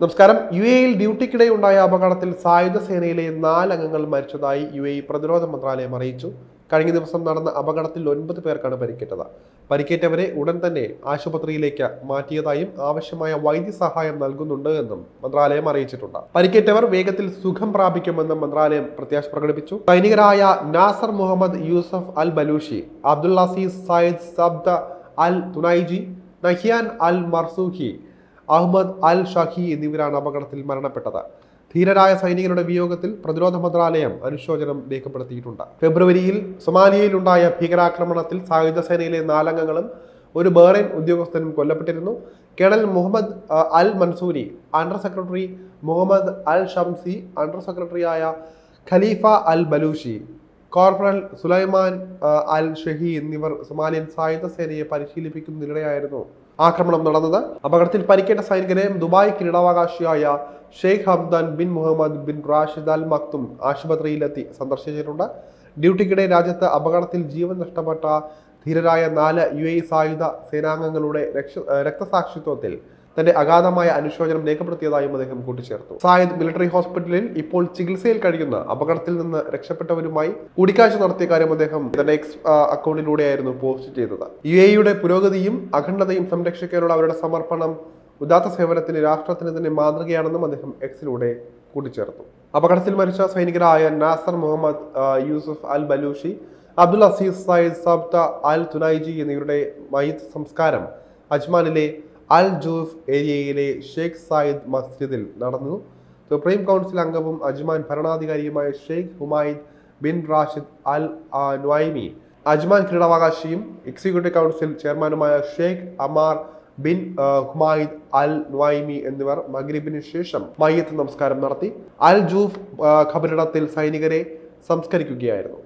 നമസ്കാരം. യു എയിൽ ഡ്യൂട്ടിക്കിടെ ഉണ്ടായ അപകടത്തിൽ സായുധ സേനയിലെ നാലംഗങ്ങൾ മരിച്ചതായി യു എ പ്രതിരോധ മന്ത്രാലയം അറിയിച്ചു. കഴിഞ്ഞ ദിവസം നടന്ന അപകടത്തിൽ ഒൻപത് പേർക്കാണ് പരിക്കേറ്റത്. പരിക്കേറ്റവരെ ഉടൻ തന്നെ ആശുപത്രിയിലേക്ക് മാറ്റിയതായും ആവശ്യമായ വൈദ്യസഹായം നൽകുന്നുണ്ട് എന്നും മന്ത്രാലയം അറിയിച്ചിട്ടുണ്ട്. പരിക്കേറ്റവർ വേഗത്തിൽ സുഖം പ്രാപിക്കുമെന്നും മന്ത്രാലയം പ്രത്യാശ പ്രകടിപ്പിച്ചു. സൈനികരായ Nasser Mohammed Yousef Al Balushi Abdul Aziz Sayed Sabda Al Tunaiji Nahyan Al Marzouqi Ahmed Al Shahi എന്നിവരാണ് അപകടത്തിൽ മരണപ്പെട്ടത്. ധീരരായ സൈനികരുടെ വിയോഗത്തിൽ പ്രതിരോധ മന്ത്രാലയം അനുശോചനം രേഖപ്പെടുത്തിയിട്ടുണ്ട്. ഫെബ്രുവരിയിൽ സൊമാലിയയിലുണ്ടായ ഭീകരാക്രമണത്തിൽ സായുധ സേനയിലെ നാലംഗങ്ങളും ഒരു ബഹ്റൈൻ ഉദ്യോഗസ്ഥനും കൊല്ലപ്പെട്ടിരുന്നു. Colonel Mohammed Al Mansoori under secretary Mohammed Al Shamsi under സെക്രട്ടറിയായ Khalifa Al Balushi corporal Sulaiman Al Shahi എന്നിവർ സൊമാലിയൻ സായുധ സേനയെ പരിശീലിപ്പിക്കുന്നതിനിടെയായിരുന്നു ആക്രമണം നടന്നത്. അപകടത്തിൽ പരിക്കേറ്റ സൈനികരെ Dubai കിരീടാവകാശിയായ Sheikh Hamdan bin Mohammed bin Rashid Al Maktoum ആശുപത്രിയിലെത്തി സന്ദർശിച്ചിട്ടുണ്ട്. ഡ്യൂട്ടിക്കിടെ രാജ്യത്ത് അപകടത്തിൽ ജീവൻ നഷ്ടപ്പെട്ട ധീരരായ നാല് യു എ സായുധ സേനാംഗങ്ങളുടെ രക്ഷ രക്തസാക്ഷിത്വത്തിൽ തന്റെ അഗാധമായ അനുശോചനം രേഖപ്പെടുത്തിയതായും അദ്ദേഹം കൂട്ടിച്ചേർത്തു. സായദ് മിലിറ്ററി ഹോസ്പിറ്റലിൽ ഇപ്പോൾ ചികിത്സയിൽ കഴിയുന്ന അപകടത്തിൽ നിന്ന് രക്ഷപ്പെട്ടവരുമായി കൂടിക്കാഴ്ച നടത്തിയ കാര്യം അദ്ദേഹം തന്റെ എക്സ് അക്കൗണ്ടിലൂടെയായിരുന്നു പോസ്റ്റ് ചെയ്തത്. യു എയുടെ പുരോഗതിയും അഖണ്ഡതയും സംരക്ഷിക്കാനുള്ള അവരുടെ സമർപ്പണം ഉദാത്ത സേവനത്തിന് രാഷ്ട്രത്തിന് തന്നെ മാതൃകയാണെന്നും അദ്ദേഹം എക്സിലൂടെ കൂട്ടിച്ചേർത്തു. അപകടത്തിൽ മരിച്ച സൈനികരായ Nasser Mohammed Yousuf Al Balushi Abdul Aziz Sayed Sabta Al Tunaiji എന്നിവരുടെ മയ്യത്ത് സംസ്കാരം അജ്മാനിലെ അൽ ജൂഫ് ഏരിയയിലെ ഷെയ്ഖ് സായിദ് മസ്ജിദിൽ നടന്നു. സുപ്രീം കൗൺസിൽ അംഗവും Ajman ഭരണാധികാരിയുമായ Sheikh Humaid bin Rashid Al Nuaimi Ajman കിരീടാവകാശിയും executive council ചെയർമാനുമായ ഷെയ്ഖ് അമാർ ബിൻ ഹുമായിദ് അൽ നുവൈമി എന്നിവർ മഗ്രിബിന് ശേഷം മയ്യത്ത് നമസ്കാരം നടത്തി. അൽ ജൂഫ് ഖബറിടത്തിൽ സൈനികരെ സംസ്കരിക്കുകയായിരുന്നു.